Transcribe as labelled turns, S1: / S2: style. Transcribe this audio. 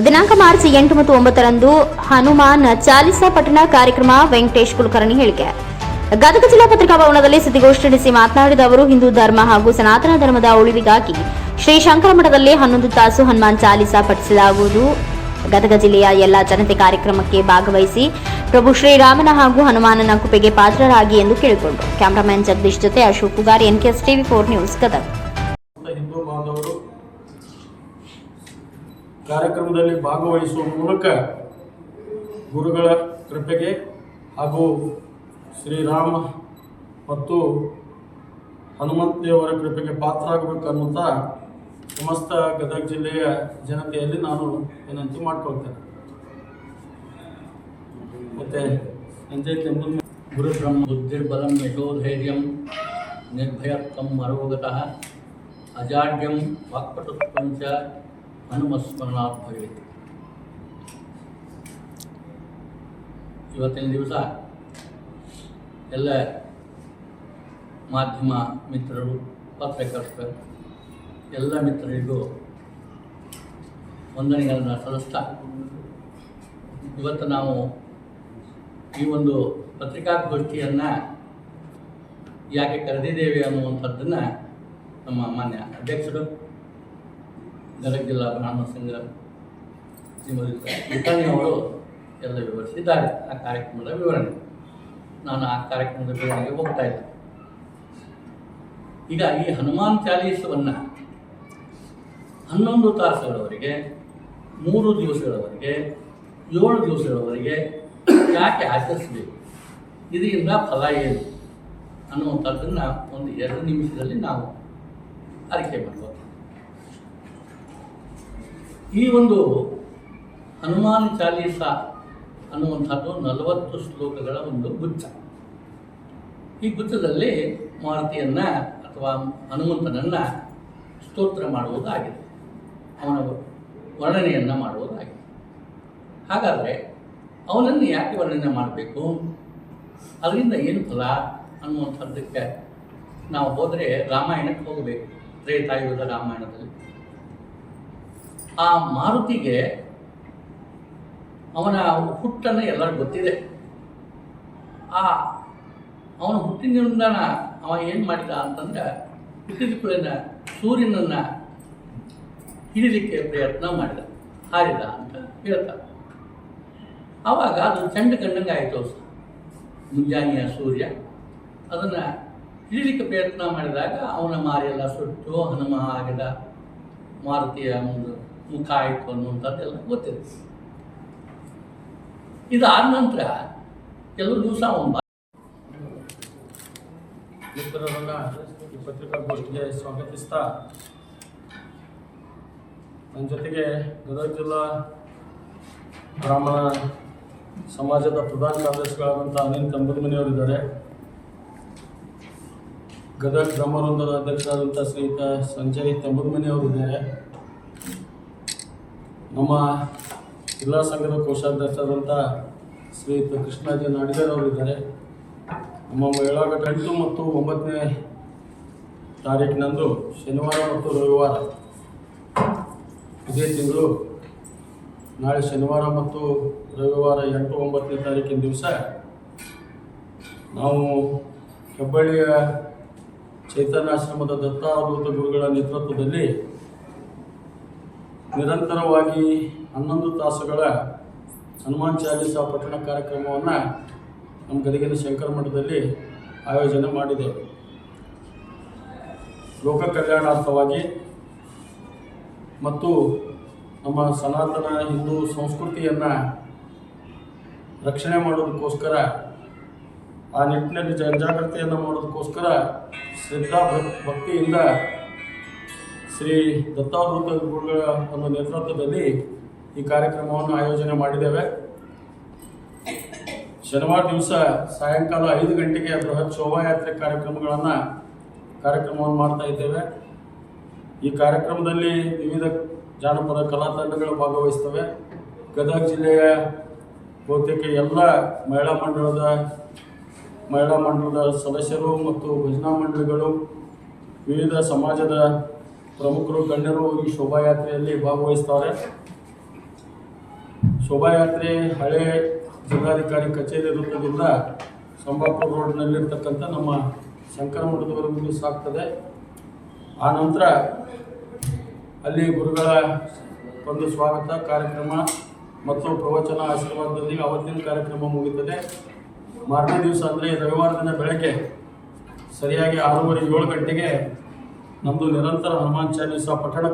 S1: ದಿನಾಂಕ ಮಾರ್ಚ್ ಎಂಟು ಮತ್ತು ಒಂಬತ್ತರಂದು ಹನುಮಾನ್ ಚಾಲಿಸಾ ಪಠಣ ಕಾರ್ಯಕ್ರಮ ವೆಂಕಟೇಶ್ ಕುಲಕರ್ಣಿ ಹೇಳಿಕೆ. ಗದಗ ಜಿಲ್ಲಾ ಪತ್ರಿಕಾ ಭವನದಲ್ಲಿ ಸುದ್ದಿಗೋಷ್ಠಿ ನಡೆಸಿ ಮಾತನಾಡಿದ ಅವರು, ಹಿಂದೂ ಧರ್ಮ ಹಾಗೂ ಸನಾತನ ಧರ್ಮದ ಉಳಿವಿಗಾಗಿ ಶ್ರೀ ಶಂಕರ ಮಠದಲ್ಲಿ ಹನ್ನೊಂದು ತಾಸು ಹನುಮಾನ್ ಚಾಲಿಸಾ ಪಠಿಸಲಾಗುವುದು. ಗದಗ ಜಿಲ್ಲೆಯ ಎಲ್ಲ ಜನತೆ ಕಾರ್ಯಕ್ರಮಕ್ಕೆ ಭಾಗವಹಿಸಿ ಪ್ರಭು ಶ್ರೀರಾಮನ ಹಾಗೂ ಹನುಮಾನನ ಕುಪೆಗೆ ಪಾತ್ರರಾಗಿ ಎಂದು ಕೇಳಿಕೊಂಡರು. ಕ್ಯಾಮರಾಮನ್ ಜಗದೀಶ್ ಜೊತೆ Ashok Pugar NKS TV four news, Gadag
S2: Hindu ಬಾಂಧವರು ಕಾರ್ಯಕ್ರಮದಲ್ಲಿ ಭಾಗವಹಿಸುವ ಮೂಲಕ ಗುರುಗಳ ಕೃಪೆಗೆ ಹಾಗೂ ಶ್ರೀರಾಮ ಮತ್ತು ಹನುಮಂತೇವರ ಕೃಪೆಗೆ ಪಾತ್ರರಾಗಬೇಕು ಅನ್ನುವಂಥ ಸಮಸ್ತ ಗದಗ ಜಿಲ್ಲೆಯ ಜನತೆಯಲ್ಲಿ ನಾನು ವಿನಂತಿ ಮಾಡ್ಕೊಳ್ತೇನೆ. ಮತ್ತು ಸಂಜಯ್ ತೆಂಬುಲ್
S3: ಗುರುಬ್ರಹ್ಮ ಬುದ್ಧಿರ್ಬಲಂ ಯಶೋಧೈರ್ಯಂ ನಿರ್ಭಯತ್ವಂ ಮರೋಗತಃ ಅಜಾಡ್ಯಂ ವಾಕ್ಪಟುತ್ವಂ ಚ ಹನುಮಸ್ಮರಣಾತ್ ಭವೇತ್ ಇವತ್ತಿನ ದಿವಸ ಎಲ್ಲ ಮಾಧ್ಯಮ ಮಿತ್ರರು, ಪತ್ರಕರ್ತರು, ಎಲ್ಲ ಮಿತ್ರರಿಗೂ ವಂದನೆಗಳನ್ನು ಸಲ್ಲಿಸ್ತಾ ಇವತ್ತು ನಾವು ಈ ಒಂದು ಪತ್ರಿಕಾಗೋಷ್ಠಿಯನ್ನು ಯಾಕೆ ಕರೆದಿದ್ದೇವೆ ಅನ್ನುವಂಥದ್ದನ್ನು ನಮ್ಮ ಮಾನ್ಯ ಅಧ್ಯಕ್ಷರು ಗದಗ ಜಿಲ್ಲಾ ಬ್ರಾಹ್ಮಣ ಸಂಘ ಶ್ರೀಮತಿ ಎಲ್ಲ ವಿವರಿಸಿದ್ದಾರೆ. ಆ ಕಾರ್ಯಕ್ರಮದ ವಿವರಣೆ. ನಾನು ಆ ಕಾರ್ಯಕ್ರಮದ ವಿವರಣೆಗೆ ಹೋಗ್ತಾ ಇದ್ದೆ. ಈಗ ಈ ಹನುಮಾನ್ ಚಾಲೀಸವನ್ನು ಹನ್ನೊಂದು ತಾಸುಗಳವರೆಗೆ, ಮೂರು ದಿವಸಗಳವರೆಗೆ, ಏಳು ದಿವಸಗಳವರೆಗೆ ಯಾಕೆ ಆಚರಿಸಬೇಕು? ಇದರಿಂದ ಫಲ ಏನು ಅನ್ನುವಂಥದ್ದನ್ನು ಒಂದು ಎರಡು ನಿಮಿಷದಲ್ಲಿ ನಾವು ಅರಿಕೆ ಮಾಡ್ಬೋದು. ಈ ಒಂದು ಹನುಮಾನ್ ಚಾಲೀಸ ಅನ್ನುವಂಥದ್ದು ನಲವತ್ತು ಶ್ಲೋಕಗಳ ಒಂದು ಗುಚ್ಛ. ಈ ಗುಚ್ಛದಲ್ಲಿ ಮಾರುತಿಯನ್ನು ಅಥವಾ ಹನುಮಂತನನ್ನು ಸ್ತೋತ್ರ ಮಾಡುವುದಾಗಿದೆ. ಅವನ ವರ್ಣನೆಯನ್ನು ಮಾಡುವುದಾಗಿದೆ. ಹಾಗಾದರೆ ಅವನನ್ನು ಯಾಕೆ ವರ್ಣನೆ ಮಾಡಬೇಕು? ಅದರಿಂದ ಏನು ಫಲ ಅನ್ನುವಂಥದ್ದಕ್ಕೆ ನಾವು ಹೋದರೆ ರಾಮಾಯಣಕ್ಕೆ ಹೋಗಬೇಕು. ತ್ರೇತಾಯುಗದ ರಾಮಾಯಣದಲ್ಲಿ. ಆ ಮಾರುತಿಗೆ ಅವನ ಹುಟ್ಟನ್ನು ಎಲ್ಲರಿಗೂ ಗೊತ್ತಿದೆ. ಆ ಅವನ ಹುಟ್ಟಿನಿಂದ ಅವ ಏನು ಮಾಡಿದ ಅಂತಂದ್ರೆ ಹುಟ್ಟಿದ ಕುಳಿನ ಸೂರ್ಯನನ್ನು ಹಿಡಿಲಿಕ್ಕೆ ಪ್ರಯತ್ನ ಮಾಡಿದ. ಹಾರಿದ ಅಂತ ಹೇಳ್ತಾರೆ ಆವಾಗ ಅದು ಚೆಂಡು ಕಂಡಂಗೆ ಆಯಿತು ಮುಂಜಾನೆಯ ಸೂರ್ಯ ಅದನ್ನು ಹಿಡಿಲಿಕ್ಕೆ ಪ್ರಯತ್ನ ಮಾಡಿದಾಗ ಅವನ ಮಾರಿಯೆಲ್ಲ ಸುಟ್ಟು ಹನುಮ ಆಗಿದ ಮಾರುತಿಯ ಒಂದು ಮುಖ ಆಯಿತು ಅನ್ನುವಂಥದ್ದೆಲ್ಲ ಗೊತ್ತಿದೆ ಇದಾದ ನಂತರ ಕೆಲವು ದಿವಸ ಅವನು
S2: ಮಿತ್ರರನ್ನ ಈ ಪತ್ರಿಕಾಗೋಷ್ಠಿಗೆ ಸ್ವಾಗತಿಸ್ತಾ ನನ್ನ ಜೊತೆಗೆ ಗದಗ ಜಿಲ್ಲಾ ಬ್ರಾಹ್ಮಣ ಸಮಾಜದ ಪ್ರಧಾನ ಕಾರ್ಯದರ್ಶಿಗಳಾದಂಥ ಅನಿಲ್ ತಂಬುಲ್ಮನಿಯವರಿದ್ದಾರೆ ಗದಗ ಬ್ರಹ್ಮವೃಂದದ ಅಧ್ಯಕ್ಷರಾದಂಥ ಸ್ನೇಹಿತ ಸಂಜಯ್ ಅವರು ಅವರಿದ್ದಾರೆ ನಮ್ಮ ಜಿಲ್ಲಾ ಸಂಘದ ಕೋಶಾಧ್ಯಕ್ಷರಾದಂಥ ಶ್ರೀಯುತ ಕೃಷ್ಣಾಜಿ ನಾಡಿಗರ್ ಅವರಿದ್ದಾರೆ ನಮ್ಮ ಮಹಿಳಾ ಘಟ ಎಂಟು ಮತ್ತು ಒಂಬತ್ತನೇ ತಾರೀಕಿನಂದು ಶನಿವಾರ ಮತ್ತು ರವಿವಾರ ಇದೇ ತಿಂಗಳು ನಾಳೆ ಶನಿವಾರ ಮತ್ತು ರವಿವಾರ ಎಂಟು ಒಂಬತ್ತನೇ ತಾರೀಕಿನ ದಿವಸ ನಾವು ಹೆಬ್ಬಳ್ಳಿಯ ಚೈತನ್ಯಾಶ್ರಮದ ದತ್ತಾವಧೂತ ಗುರುಗಳ ನೇತೃತ್ವದಲ್ಲಿ ನಿರಂತರವಾಗಿ ಹನ್ನೊಂದು ತಾಸುಗಳ ಹನುಮಾನ್ ಚಾಲೀಸ ಪಠಣ ಕಾರ್ಯಕ್ರಮವನ್ನು ನಮ್ಮ ಗದಗಿನ ಶಂಕರ ಮಠದಲ್ಲಿ ಆಯೋಜನೆ ಮಾಡಿದೆ. ಲೋಕ ಕಲ್ಯಾಣಾರ್ಥವಾಗಿ ಮತ್ತು ನಮ್ಮ ಸನಾತನ ಹಿಂದೂ ಸಂಸ್ಕೃತಿಯನ್ನು ರಕ್ಷಣೆ ಮಾಡೋದಕ್ಕೋಸ್ಕರ, ಆ ನಿಟ್ಟಿನಲ್ಲಿ ಜನಜಾಗೃತಿಯನ್ನು ಮಾಡೋದಕ್ಕೋಸ್ಕರ ಶ್ರದ್ಧಾ ಭಕ್- ಭಕ್ತಿಯಿಂದ ಶ್ರೀ ದತ್ತಾವಧೂತ ಗುರುಗಳ ಒಂದು ನೇತೃತ್ವದಲ್ಲಿ ಈ ಕಾರ್ಯಕ್ರಮವನ್ನು ಆಯೋಜನೆ ಮಾಡಿದ್ದೇವೆ. ಶನಿವಾರ ದಿವಸ ಸಾಯಂಕಾಲ ಐದು ಗಂಟೆಗೆ ಬೃಹತ್ ಶೋಭಾಯಾತ್ರೆ ಕಾರ್ಯಕ್ರಮಗಳನ್ನು ಕಾರ್ಯಕ್ರಮವನ್ನು ಮಾಡ್ತಾ ಇದ್ದೇವೆ. ಈ ಕಾರ್ಯಕ್ರಮದಲ್ಲಿ ವಿವಿಧ ಜಾನಪದ ಕಲಾ ತಂಡಗಳು ಭಾಗವಹಿಸ್ತವೆ. ಗದಗ ಜಿಲ್ಲೆಯ ಬಹುತೇಕ ಎಲ್ಲ ಮಹಿಳಾ ಮಂಡಳದ ಮಹಿಳಾ ಮಂಡಳದ ಸದಸ್ಯರು ಮತ್ತು ಭಜನಾ ಮಂಡಳಿಗಳು, ವಿವಿಧ ಸಮಾಜದ ಪ್ರಮುಖರು, ಗಣ್ಯರು ಈ ಶೋಭಾಯಾತ್ರೆಯಲ್ಲಿ ಭಾಗವಹಿಸ್ತಾರೆ. ಶೋಭಾಯಾತ್ರೆ ಹಳೆ ಜಿಲ್ಲಾಧಿಕಾರಿ ಕಚೇರಿ ವೃತ್ತದಿಂದ ಸಂಬಾಪುರ ರೋಡ್ನಲ್ಲಿರ್ತಕ್ಕಂಥ ನಮ್ಮ ಶಂಕರ ಮಠದವರೆಗೂ ಸಾಗ್ತದೆ. ಆ ನಂತರ ಅಲ್ಲಿ ಗುರುಗಳ ಒಂದು ಸ್ವಾಗತ ಕಾರ್ಯಕ್ರಮ ಮತ್ತು ಪ್ರವಚನ ಆಶೀರ್ವಾದದಲ್ಲಿ ಅವತ್ತಿನ ಕಾರ್ಯಕ್ರಮ ಮುಗಿತದೆ. ಮಾರನೇ ದಿವಸ ಅಂದರೆ ರವಿವಾರ ದಿನ ಬೆಳಗ್ಗೆ ಸರಿಯಾಗಿ ಆರೂವರೆ ಏಳು ಗಂಟೆಗೆ ನಮ್ಮದು ನಿರಂತರ ಹನುಮಾನ್ ಚಾಲೀಸ ಪಠಣ